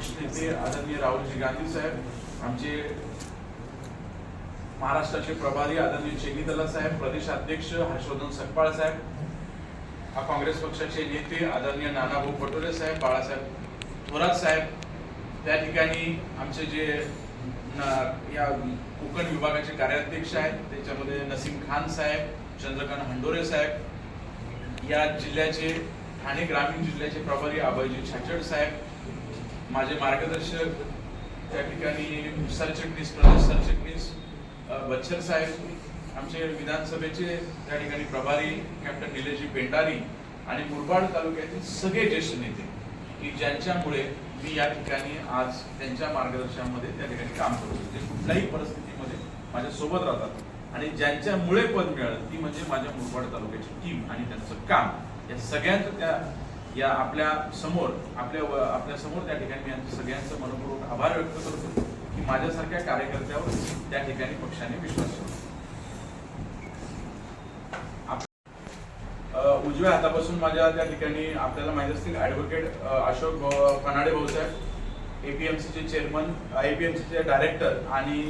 ज्येष्ठ नेते आदरणीय राहुलजी गांधी साहेब आमचे महाराष्ट्राचे प्रभारी आदरणीय चेनीतला साहेब प्रदेशाध्यक्ष हर्षवर्धन सकपाळ साहेब हा काँग्रेस पक्षाचे नेते आदरणीय नानाभाऊ पटोले साहेब बाळासाहेब थोरात साहेब त्या ठिकाणी आमचे जे या कोकण विभागाचे कार्याध्यक्ष आहेत त्याच्यामध्ये नसीम खान साहेब चंद्रकांत हंडोरे साहेब या जिल्ह्याचे ठाणे ग्रामीण जिल्ह्याचे प्रभारी अभयजी छाचड साहेब माझे मार्गदर्शक त्या ठिकाणी सरचिटणीस प्रदेश सरचिटणीस अ, साहेब आमचे विधानसभेचे त्या ठिकाणी प्रभारी कॅप्टन निलेशजी पेंडारी आणि मुरबाड तालुक्यातील सगळे ज्येष्ठ नेते की ज्यांच्यामुळे मी या ठिकाणी आज त्यांच्या मार्गदर्शनामध्ये त्या ठिकाणी काम करतो ते कुठल्याही परिस्थितीमध्ये माझ्या सोबत राहतात आणि ज्यांच्यामुळे पद मिळालं ती म्हणजे माझ्या मुरबाड तालुक्याची टीम आणि त्यांचं काम. या सगळ्यांचं त्या या आपल्यासमोर आपल्या आपल्यासमोर त्या ठिकाणी मी यांचं सगळ्यांचं मनपूर्वक आभार व्यक्त करतो की माझ्यासारख्या कार्यकर्त्यावर त्या ठिकाणी पक्षाने विश्वास ठेवला. उजव्या हातापासून माझ्या त्या ठिकाणी आपल्याला माहीत असतील ऍडव्होकेट अशोक भाऊ- कनाडे भाऊसाहेब एपीएमसीचे चेअरमन एपीएमसीचे डायरेक्टर आणि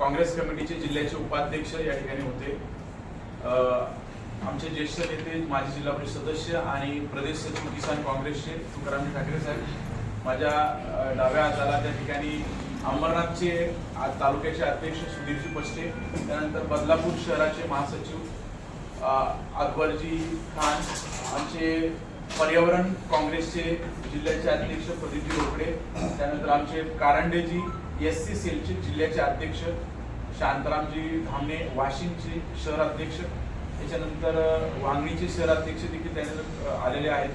काँग्रेस कमिटीचे जिल्ह्याचे उपाध्यक्ष या ठिकाणी होते. आमचे ज्येष्ठ नेते माजी जिल्हा परिषद सदस्य आणि प्रदेश सचिव किसान काँग्रेसचे तुकाराम ठाकरे साहेब. माझ्या डाव्या हाताला त्या ठिकाणी अंबरनाथचे तालुक्याचे अध्यक्ष सुधीरजी पस्टे त्यानंतर बदलापूर शहराचे महासचिव अकबरजी खान. आमचे पर्यावरण काँग्रेसचे जिल्ह्याचे अध्यक्ष प्रदीपजी रोकडे. त्यानंतर आमचे कारंडेजी एस सी सेलचे जिल्ह्याचे अध्यक्ष शांतारामजी धामणे वाशिमचे शहर अध्यक्ष. त्याच्यानंतर वांगणीचे शहर अध्यक्ष देखील त्याने आलेले आहेत.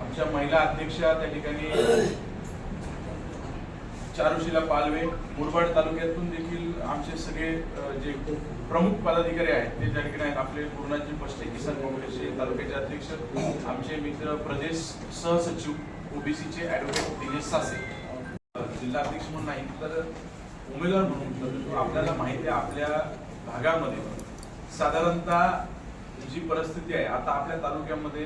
आमच्या महिला अध्यक्षा त्या ठिकाणी चारुशिला पालवे मुरबाड तालुक्यातून देखील आमचे सगळे जे प्रमुख पदाधिकारी आहेत ते त्या ठिकाणी आहेत. आपले पूर्णाजी पष्टे किसान काँग्रेसचे तालुक्याचे अध्यक्ष. आमचे मित्र प्रदेश सहसचिव ओबीसीचे ऍडव्होकेट दिनेश सासे. जिल्हाध्यक्ष म्हणून नाही तर उमेदवार म्हणून. आपल्याला माहिती आहे आपल्या भागामध्ये साधारणतः जी परिस्थिती आहे आता आपल्या तालुक्यामध्ये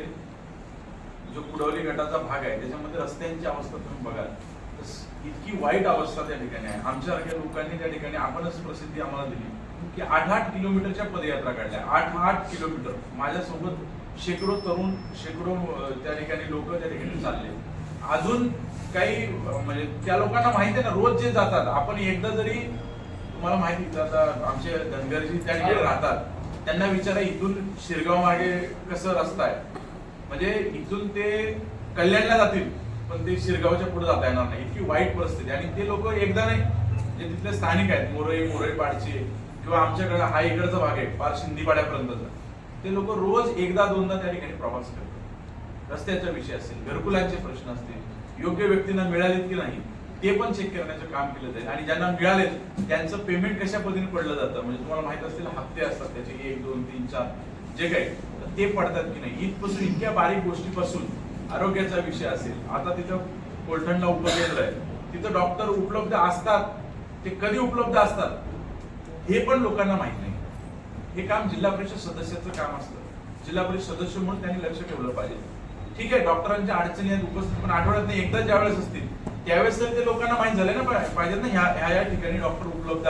जो कुडवली गटाचा भाग आहे त्याच्यामध्ये रस्त्यांची अवस्था तुम्ही बघाल तर इतकी वाईट अवस्था त्या ठिकाणी आहे. आमच्यासारख्या लोकांनी त्या ठिकाणी आपणच प्रसिद्धी आम्हाला दिली की आठ आठ किलोमीटरच्या पदयात्रा काढल्या. आठ आठ किलोमीटर. माझ्यासोबत शेकडो तरुण शेकडो त्या ठिकाणी लोक त्या ठिकाणी चालले. अजून काही म्हणजे त्या लोकांना माहिती आहे ना रोज जे जातात आपण एकदा जरी तुम्हाला माहिती आता आमचे धनगरजी त्या ठिकाणी राहतात. त्यांना विचारा इथून शिरगाव मागे कसं रस्ता आहे? म्हणजे इथून ते कल्याणला जातील पण ते शिरगावच्या पुढे जाता येणार नाही. इतकी वाईट परिस्थिती आणि ते लोक एकदा नाही जे तिथले स्थानिक आहेत मोरई मोरई पाडचे किंवा आमच्याकडे हा इकडचा भाग आहे पार शिंदीपाड्यापर्यंतचा. ते लोक रोज एकदा दोनदा त्या ठिकाणी प्रवास करतात. रस्त्याचा विषय असेल घरकुलांचे प्रश्न असतील योग्य व्यक्तींना मिळालेत की नाही ते पण चेक करण्याचं काम केलं जाईल आणि ज्यांना मिळाले त्यांचं पेमेंट कशा पद्धतीने पडलं जातं? म्हणजे तुम्हाला माहीत असतील हप्ते असतात त्याचे एक दोन तीन चार जे काही. ते पडतात की नाही? इथपासून इतक्या बारीक गोष्टीपासून आरोग्याचा विषय असेल आता तिथं कोलठणला उपकेंद्र आहे. तिथं डॉक्टर उपलब्ध असतात ते कधी उपलब्ध असतात हे पण लोकांना माहीत नाही. हे काम जिल्हा परिषद सदस्याचं काम असतं. जिल्हा परिषद सदस्य म्हणून त्यांनी लक्ष ठेवलं पाहिजे. ठीक आहे डॉक्टरांच्या अडचणी आहेत उपस्थित पण आठवड्यात एकदा ज्यावेळेस असतील त्यावेळेस तर ते लोकांना माहीत झालं ना पाहिजे ना ह्या ह्या या ठिकाणी डॉक्टर उपलब्ध आहेत.